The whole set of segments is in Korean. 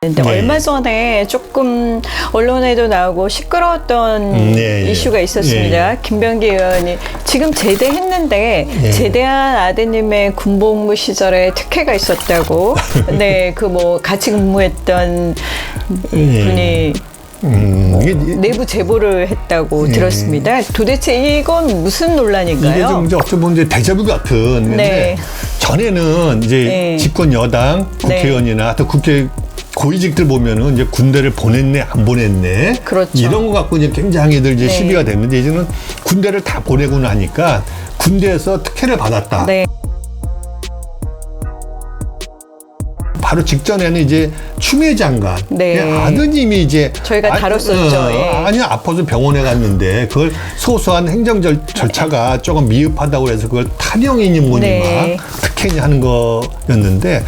근데 네. 얼마 전에 조금 언론에도 나오고 시끄러웠던 음, 네, 예. 이슈가 있었습니다. 김병기 의원이 지금 제대했는데 예. 제대한 아드님의 군복무 시절에 특혜가 있었다고. 네, 그 뭐 같이 근무했던 예. 분이 음, 이게, 내부 제보를 했다고 예. 들었습니다. 도대체 이건 무슨 이게 논란인가요? 좀 이제 어떻게 보면 이제 대자부 같은. 네. 전에는 이제 네. 집권 여당 국회의원이나 또 국회 고위직들 보면은 이제 군대를 보냈네 안 보냈네 그렇죠. 이런 거 갖고 이제 굉장히들 이제 네. 시비가 됐는데 이제는 군대를 다 보내고 나니까 군대에서 특혜를 받았다. 네. 바로 직전에는 이제 추미애 장관 네. 아드님이 이제 저희가 아- 다뤘었죠. 어, 예. 아니 아파서 병원에 갔는데 그걸 소소한 행정 절, 절차가 조금 미흡하다고 해서 그걸 탈영이니 뭐니 네. 막 특혜니 하는 거였는데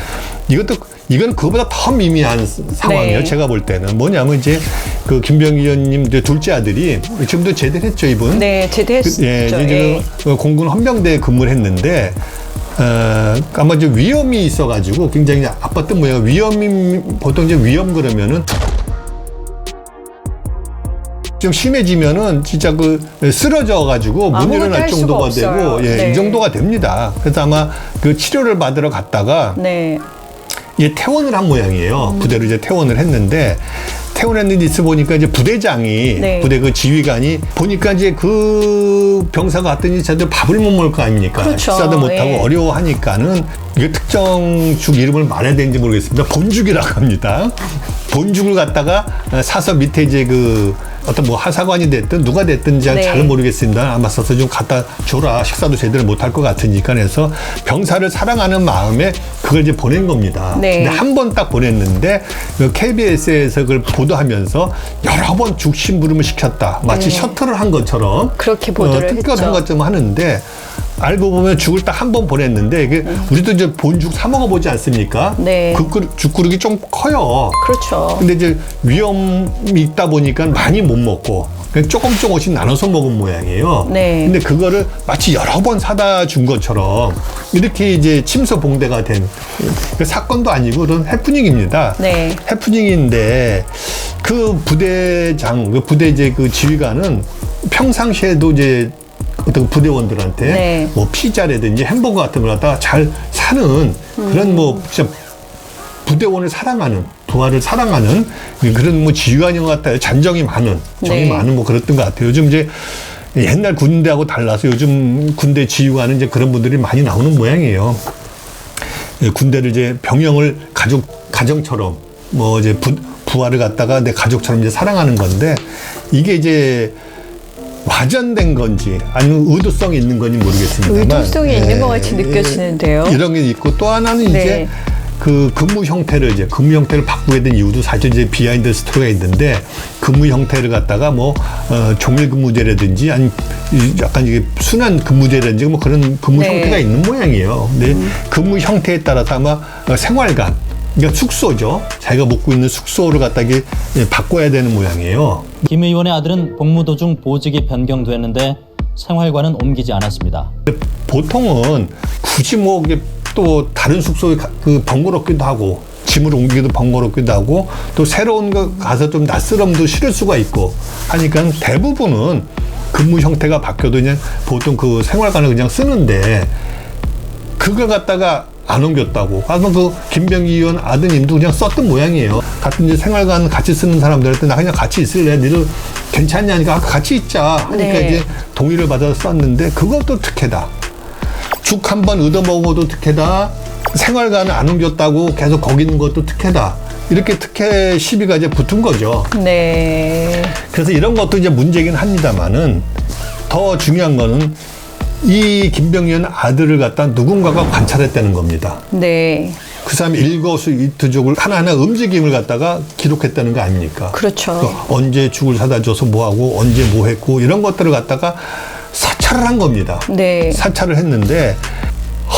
이것도 이건 그보다 더 미미한 스- 상황이에요. 네. 제가 볼 때는 뭐냐면 이제 그 김병기 의원님 둘째 아들이 지금도 제대했죠 이분. 네, 제대했죠. 그, 예, 이제 예. 지금 공군 헌병대에 근무를 했는데 어, 아마 이제 위험이 있어가지고 굉장히 아팠던 모양. 위험이 보통 이제 위험 그러면은 좀 심해지면은 진짜 그 쓰러져 가지고 못 아무것도 일어날 정도가. 되고 예, 네. 이 정도가 됩니다. 그래서 아마 그 치료를 받으러 갔다가 네. 이제 퇴원을 한 모양이에요. 부대로 이제 퇴원을 했는데 퇴원했는데 있어 보니까 이제 부대장이 네. 부대 그 지휘관이 보니까 이제 그 병사가 왔더니 쟤들 밥을 못 먹을 거 아닙니까? 그렇죠. 식사도 못 하고 예. 어려워하니까는 이게 특정 죽 이름을 말해야 되는지 모르겠습니다. 본죽이라고 합니다. 본죽을 갖다가 사서 밑에 이제 그 어떤 뭐 하사관이 됐든 누가 됐든 잘, 네. 잘 모르겠습니다. 아마 써서 좀 갖다 줘라. 식사도 제대로 못할 것 같으니까 해서 병사를 사랑하는 마음에 그걸 이제 보낸 겁니다. 네. 근데 한 번 딱 보냈는데 그 KBS에서 그걸 보도하면서 여러 번 죽심부름을 시켰다. 마치 네. 셔틀을 한 것처럼 그렇게 보도를 특별 한 했죠. 것처럼 하는데 알고 보면 죽을 딱 한 번 보냈는데 이게 우리도 이제 본죽 사 먹어 보지 않습니까? 네. 그 그릇- 죽그릇이 좀 커요. 그렇죠. 근데 이제 위험이 있다 보니까 많이 못 먹고 그냥 조금 조금씩 나눠서 먹은 모양이에요. 네. 근데 그거를 마치 여러 번 사다 준 것처럼 이렇게 이제 침소 봉대가 된 그 사건도 아니고 그런 해프닝입니다. 네. 해프닝인데 그 부대장, 그 부대 이제 그 지휘관은 평상시에도 이제 어떤 부대원들한테 네. 뭐 피자라든지 햄버거 같은 걸 갖다가 잘 사는 그런 뭐 진짜 부대원을 사랑하는 부하를 사랑하는 그런 뭐 지휘관인 것 같아요. 잔정이 많은 정이 네. 많은 뭐 그랬던 것 같아요. 요즘 이제 옛날 군대하고 달라서 요즘 군대 지휘관은 이제 그런 분들이 많이 나오는 모양이에요. 예, 군대를 이제 병영을 가족 가정처럼 뭐 이제 부, 부하를 갖다가 내 가족처럼 이제 사랑하는 건데 이게 이제 와전된 건지 아니면 의도성이 있는 건지 모르겠습니다만 의도성이 예, 있는 것 같이 느껴지는데요. 이런 게 있고 또 하나는 네. 이제 그 근무 형태를 이제 근무 형태를 바꾸게 된 이유도 사실 이제 비하인드 스토리가 있는데 근무 형태를 갖다가 뭐 어, 종일 근무제라든지 아니 이 약간 이게 순환 근무제라든지 뭐 그런 근무 네. 형태가 있는 모양이에요. 근데 근무 형태에 따라서 아마 어, 생활관 그러니까 숙소죠. 자기가 묵고 있는 숙소를 갖다 이게 예, 바꿔야 되는 모양이에요. 김 의원의 아들은 복무 도중 보직이 변경됐는데 생활관은 옮기지 않았습니다. 보통은 굳이 뭐 이게 또 다른 숙소에 가- 그 번거롭기도 하고 짐을 옮기기도 번거롭기도 하고 또 새로운 거 가서 좀 낯설음도 싫을 수가 있고 하니까 대부분은 근무 형태가 바뀌어도 그냥 보통 그 생활관을 그냥 쓰는데 그걸 갖다가 안 옮겼다고. 아마 그 김병기 의원 아드님도 그냥 썼던 모양이에요. 같은 이제 생활관 같이 쓰는 사람들한테 나 그냥 같이 있을래? 니들 괜찮냐니까 아, 같이 있자. 하니까 네. 이제 동의를 받아서 썼는데 그것도 특혜다. 죽 한 번 얻어먹어도 특혜다. 생활관을 안 옮겼다고 계속 거기 있는 것도 특혜다. 이렇게 특혜 시비가 이제 붙은 거죠. 네. 그래서 이런 것도 이제 문제긴 합니다만은 더 중요한 거는 이 김병현 아들을 갖다 누군가가 관찰했다는 겁니다. 네. 그 사람이 일거수일투족을 하나하나 움직임을 갖다가 기록했다는 거 아닙니까? 그렇죠. 그 언제 죽을 사다 줘서 뭐 하고 언제 뭐 했고 이런 것들을 갖다가 사찰을 한 겁니다. 네. 사찰을 했는데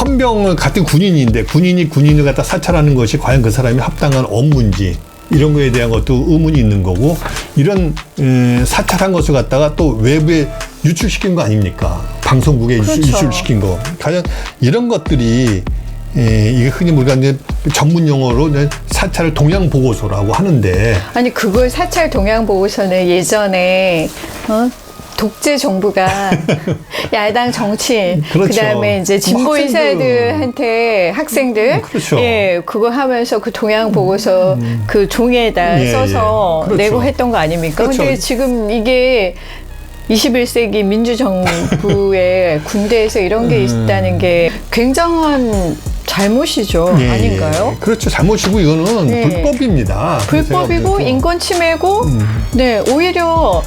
헌병을 같은 군인인데 군인이 군인을 갖다 사찰하는 것이 과연 그 사람이 합당한 업무인지 이런 거에 대한 것도 의문이 있는 거고 이런 음, 사찰한 것을 갖다가 또 외부에 유출시킨 거 아닙니까? 방송국에 그렇죠. 유출시킨 거. 과연 이런 것들이 예, 이게 흔히 우리가 이제 전문 용어로 이제 사찰 동향 보고서라고 하는데 아니 그걸 사찰 동향 보고서는 예전에 어? 독재 정부가 야당 정치인 그렇죠. 그다음에 이제 진보 뭐 학생들. 인사들한테 학생들 그렇죠. 예 그거 하면서 그 동향 보고서 그 종이에다 예, 써서 예. 그렇죠. 내고 했던 거 아닙니까? 그렇죠. 근데 지금 이게 21세기 민주정부의 군대에서 이런 게 있다는 게 굉장한 잘못이죠. 예, 아닌가요? 예. 그렇죠. 잘못이고 이거는 네. 불법입니다. 불법이고. 인권 침해고 음. 네 오히려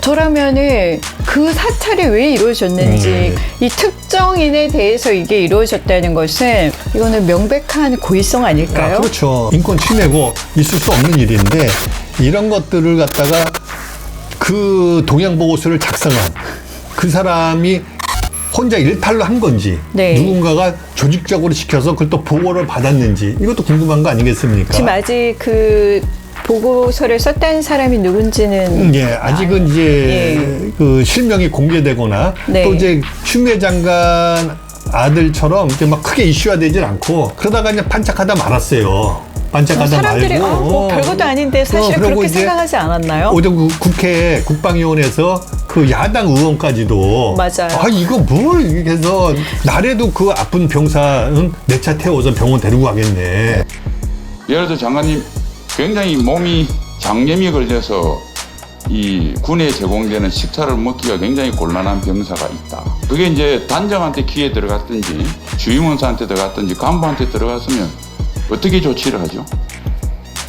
저라면은 그 사찰이 왜 이루어졌는지 음. 이 특정인에 대해서 이게 이루어졌다는 것은 이거는 명백한 고의성 아닐까요? 아, 그렇죠. 인권 침해고 있을 수 없는 일인데 이런 것들을 갖다가 그 동양 보고서를 작성한 그 사람이 혼자 일탈로 한 건지 네. 누군가가 조직적으로 시켜서 그걸 또 보고를 받았는지 이것도 궁금한 거 아니겠습니까? 지금 아직 그 보고서를 썼다는 사람이 누군지는 음, 예, 아직은 이제 예. 그 실명이 공개되거나 네. 또 이제 추미애 장관 아들처럼 이제 막 크게 이슈화되질 않고 그러다가 그냥 반짝하다 말았어요. 반짝하다 사람들이 말고 아, 뭐 어. 별것도 아닌데 사실 어, 그러고 그렇게 이제 생각하지 않았나요? 오전 그 국회 국방위원회에서 그 야당 의원까지도 맞아요. 아 이거 뭘 이렇게 해서 나래도 그 아픈 병사는 내 차 태워서 병원 데리고 가겠네. 예를 들어 장관님 굉장히 몸이 장염이 걸려서 이 군에 제공되는 식사를 먹기가 굉장히 곤란한 병사가 있다. 그게 이제 단장한테 귀에 들어갔든지 주임원사한테 들어갔든지 간부한테 들어갔으면 어떻게 조치를 하죠?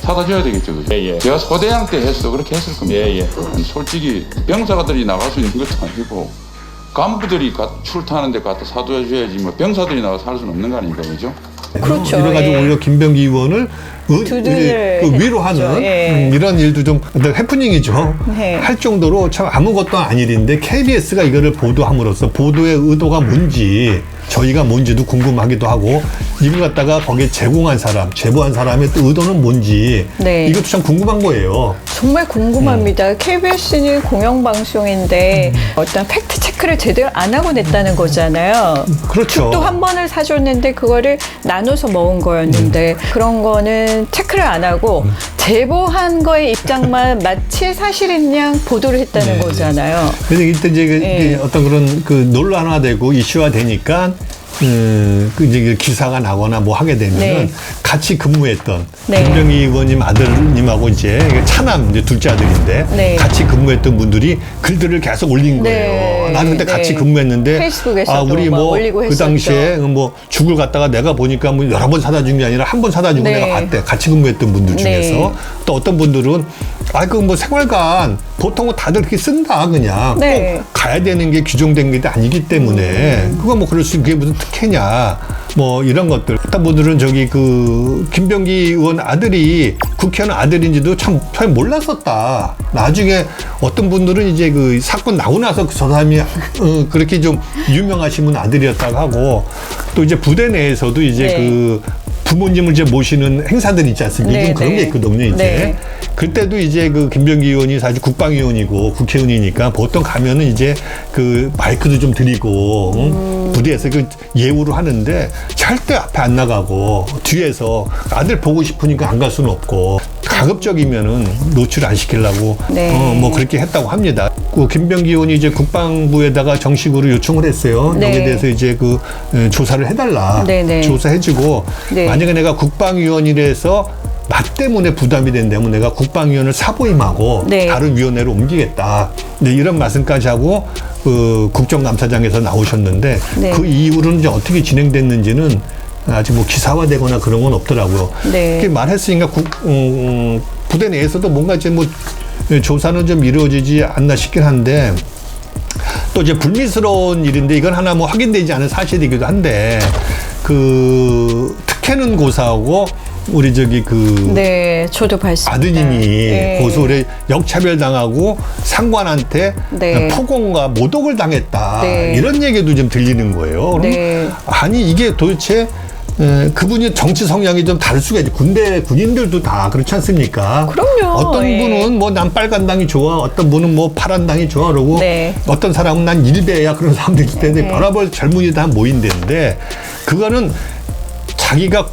사다 줘야 되겠죠, 그죠? 예, 예. 제가 소대장 때 했어 그렇게 했을 겁니다. 예, 예. 솔직히 병사들이 나갈 수 있는 것도 아니고 간부들이 가- 출타하는데 갖다 사줘야지 뭐 병사들이 나가서 할 수는 없는 거 아닙니까, 그죠? 그렇죠. 이래가지고 예. 오히려 김병기 의원을 의- 두둔을 그 위로하는 했죠. 예. 음, 이런 일도 좀 해프닝이죠. 네. 할 정도로 참 아무것도 아닐 일인데 KBS가 이거를 보도함으로써 보도의 의도가 뭔지 저희가 뭔지도 궁금하기도 하고 이걸 갖다가 거기에 제공한 사람, 제보한 사람의 또 의도는 뭔지 네. 이것도 참 궁금한 거예요. 정말 궁금합니다. 음. KBS는 공영방송인데 어떤 팩트 체크를 제대로 안 하고 냈다는 거잖아요. 그렇죠. 또한 번을 사줬는데 그거를 나눠서 먹은 거였는데 그런 거는 체크를 안 하고 음. 제보한 거의 입장만 마치 사실인 양 보도를 했다는 네. 거잖아요. 그래서 이때 이제 그- 예. 그 어떤 그런 그 논란화되고 이슈화 되니까 음, 그 이제 그 기사가 나거나 뭐 하게 되면은 네. 같이 근무했던 네. 김병희 의원님 아들님하고 이제 차남 이제 둘째 아들인데 네. 같이 근무했던 분들이 글들을 계속 올린 네. 거예요. 나는 그때 네. 같이 근무했는데 페이스북에서도 아 우리 막뭐 그. 당시에 뭐 죽을 갖다가 내가 보니까 뭐 여러 번 사다 준 게 아니라 한 번 사다 주고 네. 내가 봤대. 같이 근무했던 분들 중에서 네. 또 어떤 분들은 아 그 뭐 생활관 보통 다들 그렇게 쓴다 그냥. 네. 꼭 가야 되는 게 규정된 게 아니기 때문에. 그거 뭐 그럴 수 그게 무슨 특혜냐. 뭐 이런 것들. 어떤 분들은 저기 그 김병기 의원 아들이 국회의원 아들인지도 참 처음에 몰랐었다. 나중에 어떤 분들은 이제 그 사건 나고 나서 그저 사람이 어, 그렇게 좀 유명하신 분 아들이었다고 하고 또 이제 부대 내에서도 이제 네. 그 부모님을 이제 모시는 행사들 있지 않습니까? 네, 요즘 그런 네. 게 있거든요, 이제. 네. 그때도 이제 그 김병기 의원이 사실 국방위원이고 국회의원이니까 보통 가면은 이제 그 마이크도 좀 드리고 응? 음. 부대에서 그 예우를 하는데 절대 앞에 안 나가고 뒤에서 아들 보고 싶으니까 안 갈 수는 없고 가급적이면은 노출 안 시키려고 네. 어, 뭐 그렇게 했다고 합니다. 그 김병기 의원이 이제 국방부에다가 정식으로 요청을 했어요. 네. 여기에 대해서 이제 그 에, 조사를 해달라. 네, 네. 조사해주고 네. 만약에 내가 국방위원이라서 나 때문에 부담이 된다면 내가 국방위원을 사보임하고 네. 다른 위원회로 옮기겠다. 네, 이런 말씀까지 하고 그 국정감사장에서 나오셨는데 네. 그 이후로는 이제 어떻게 진행됐는지는 아직 뭐 기사화되거나 그런 건 없더라고요. 네. 그렇게 말했으니까 국, 음, 음, 부대 내에서도 뭔가 이제 뭐 조사는 좀 이루어지지 않나 싶긴 한데 또 이제 불미스러운 일인데 이건 하나 뭐 확인되지 않은 사실이기도 한데 그 특혜는 고사하고 우리 저기 그 네, 저도 봤습니다. 아드님이 네. 고소를 역차별 당하고 상관한테 네. 폭언과 모독을 당했다 네. 이런 얘기도 좀 들리는 거예요. 네. 아니 이게 도대체 에, 그분이 정치 성향이 좀 다를 수가 있죠. 군대 군인들도 다 그렇지 않습니까? 그럼요. 어떤 예. 분은 뭐 난 빨간 당이 좋아, 어떤 분은 뭐 파란 당이 좋아 그러고 네. 어떤 사람은 난 일배야 그런 사람도 있을 텐데 별아벌 젊은이 다 모인다는데 그거는 자기가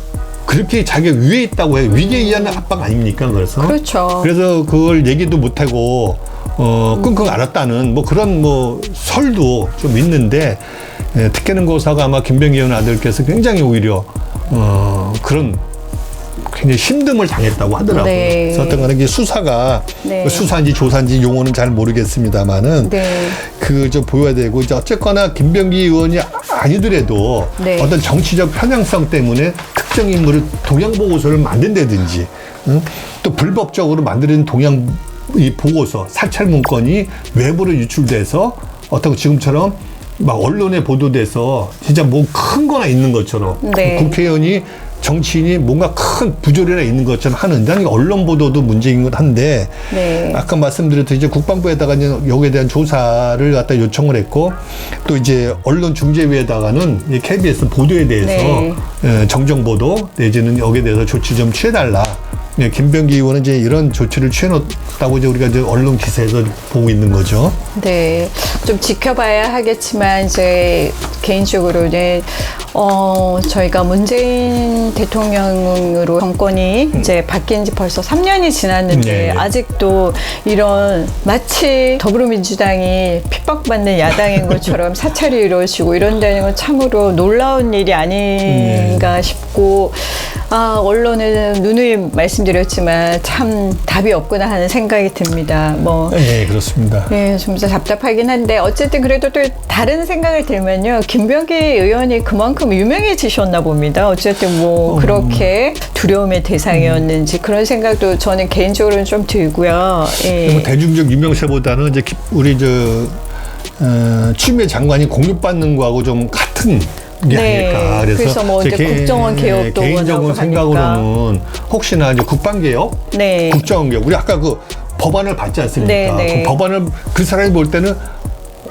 그렇게 자기가 위에 있다고 해요. 위기에 의한 압박 아닙니까? 그래서 그렇죠. 그래서 그걸 얘기도 못하고 어 끙끙 앓았다는 뭐 그런 뭐 설도 좀 있는데 예, 특혜는 고사가 아마 김병기 의원 아들께서 굉장히 오히려 어 그런 굉장히 힘듦을 당했다고 하더라고요. 네. 그래서 어떤 이게 수사가 네. 수사인지 조사인지 용어는 잘 모르겠습니다만은 네. 그좀 보여야 되고 이제 어쨌거나 김병기 의원이 아니더라도 네. 어떤 정치적 편향성 때문에 특정 인물을 동양 보고서를 만든다든지 응? 또 불법적으로 만드는 동양 이 보고서 사찰 문건이 외부로 유출돼서 어떤 지금처럼 막 언론에 보도돼서 진짜 뭐 큰 거나 있는 것처럼 네. 국회의원이 정치인이 뭔가 큰 부조리나 있는 것처럼 하는데 아니 언론 보도도 문제인 건 한데 네. 아까 말씀드렸듯이 이제 국방부에다가 이제 여기에 대한 조사를 갖다 요청을 했고 또 이제 언론중재위에다가는 이 KBS 보도에 대해서 네. 예, 정정 보도 내지는 여기에 대해서 조치 좀 취해달라. 예, 김병기 의원은 이제 이런 조치를 취해놓았다고 이제 우리가 이제 언론 기사에서 보고 있는 거죠. 네, 좀 지켜봐야 하겠지만 이제 개인적으로는 어 저희가 문재인 대통령으로 정권이 이제 바뀐 지 벌써 3년이 지났는데 네, 네. 아직도 이런 마치 더불어민주당이 핍박받는 야당인 것처럼 사찰이 이루어지고 이런다는 건 참으로 놀라운 일이 아닌가 싶고 아 언론은 누누이 말씀 드렸지만 참 답이 없구나 하는 생각이 듭니다. 뭐 예, 그렇습니다. 네, 좀더 답답하긴 한데 어쨌든 그래도 또 다른 생각을 들면요. 김병기 의원이 그만큼 유명해지셨나 봅니다. 어쨌든 뭐 그렇게 두려움의 대상이었는지 그런 생각도 저는 개인적으로는 좀 들고요. 예. 뭐 대중적 유명세보다는 이제 기- 우리 저 어, 추미애 장관이 공격받는 거하고 좀 같은 게 네. 아닐까. 그래서, 그래서 뭐제 이제 국정원 개혁도 개인적인 생각으로는 혹시나 이제 국방 개혁, 네. 국정원 개혁, 우리 아까 그 법안을 봤지 않습니까? 네, 네. 그 법안을 그 사람이 볼 때는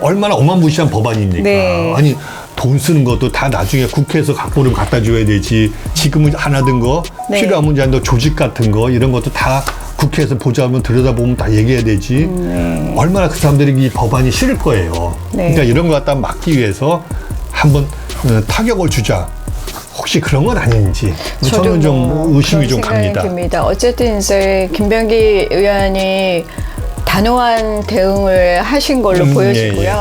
얼마나 어마무시한 법안입니까? 네. 아니 돈 쓰는 것도 다 나중에 국회에서 갖고는 갖다 줘야 되지. 지금은 하나 든거 네. 필요하면 이제 너 조직 같은 거 이런 것도 다 국회에서 보자면 들여다보면 다 얘기해야 되지. 얼마나 그 사람들이 이 법안이 싫을 거예요. 네. 그러니까 이런 거 갖다 막기 위해서 한번 어, 타격을 주자. 혹시 그런 건 아닌지 저는 좀뭐 의심이 그런 좀 갑니다. 듭니다. 어쨌든 이제 김병기 의원이 단호한 대응을 하신 걸로 음, 보여지고요. 예, 예.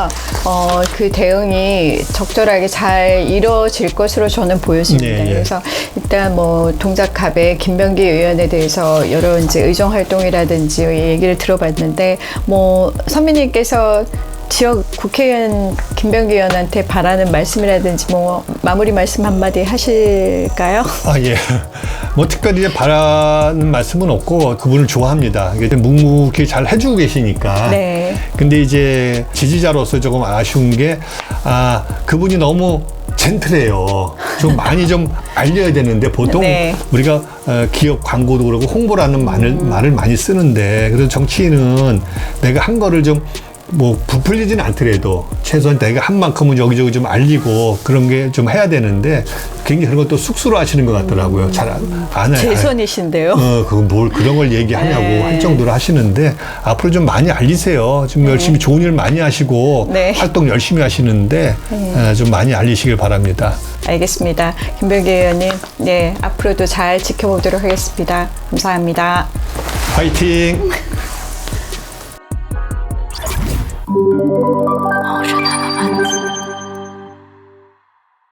어, 그 대응이 적절하게 잘 이루어질 것으로 저는 보여집니다. 예, 예. 그래서 일단 뭐 동작갑의 김병기 의원에 대해서 여러 이제 의정 활동이라든지 얘기를 들어봤는데 뭐 선배님께서 지역 국회의원 김병기 의원한테 바라는 말씀이라든지 뭐 마무리 말씀 한마디 하실까요? 아, 예. 뭐 특별히 이제 바라는 말씀은 없고 그분을 좋아합니다. 이게 묵묵히 잘 해주고 계시니까. 네. 근데 이제 지지자로서 조금 아쉬운 게, 아, 그분이 너무 젠틀해요. 좀 많이 좀 알려야 되는데 보통 네. 우리가 어, 기업 광고도 그러고 홍보라는 말을, 말을 많이 쓰는데 그래서 정치인은 내가 한 거를 좀 뭐 부풀리지는 않더라도 최소한 내가 한 만큼은 여기저기 좀 알리고 그런 게 좀 해야 되는데 굉장히 그런 것도 쑥스러워 하시는 것 같더라고요. 잘 안, 안 해요. 재선이신데요. 어, 그뭘 그런 걸 얘기하냐고 네. 할 정도로 하시는데 앞으로 좀 많이 알리세요. 좀 열심히 좋은 일 많이 하시고 네. 활동 열심히 하시는데 어, 좀 많이 알리시길 바랍니다. 알겠습니다. 김병기 의원님, 네, 앞으로도 잘 지켜보도록 하겠습니다. 감사합니다. 화이팅! Música